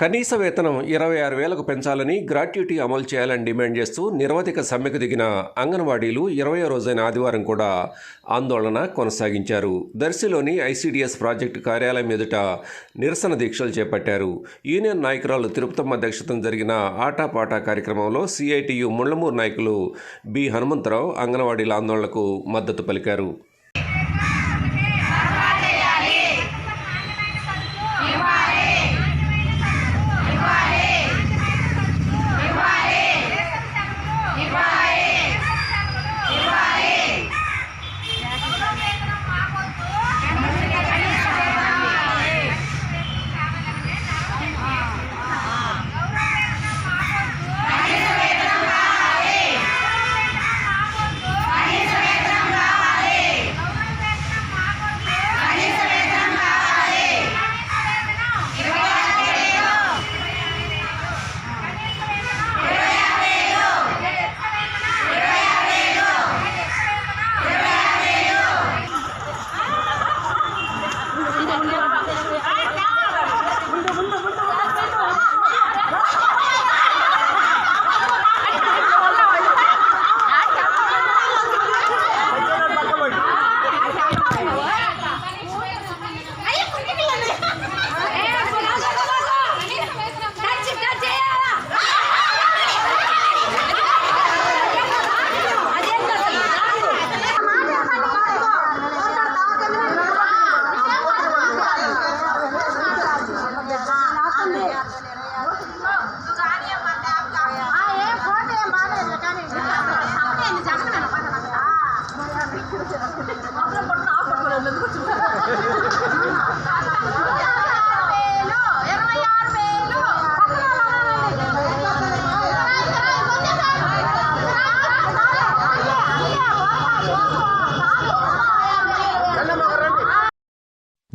కనీస వేతనం ఇరవై ఆరు వేలకు పెంచాలని గ్రాట్యుటీ అమలు చేయాలని డిమాండ్ చేస్తూ నిర్వధిక సమ్మెకు దిగిన అంగన్వాడీలు ఇరవై రోజైన ఆదివారం కూడా ఆందోళన కొనసాగించారు. దర్శిలోని ఐసీడీఎస్ ప్రాజెక్టు కార్యాలయం ఎదుట నిరసన దీక్షలు చేపట్టారు. యూనియన్ నాయకురాలు తిరుపతమ్మ అధ్యక్షతన జరిగిన ఆటాపాటా కార్యక్రమంలో సిఐటియు ముళ్ళమూరు నాయకులు బి హనుమంతరావు అంగన్వాడీల ఆందోళనకు మద్దతు పలికారు.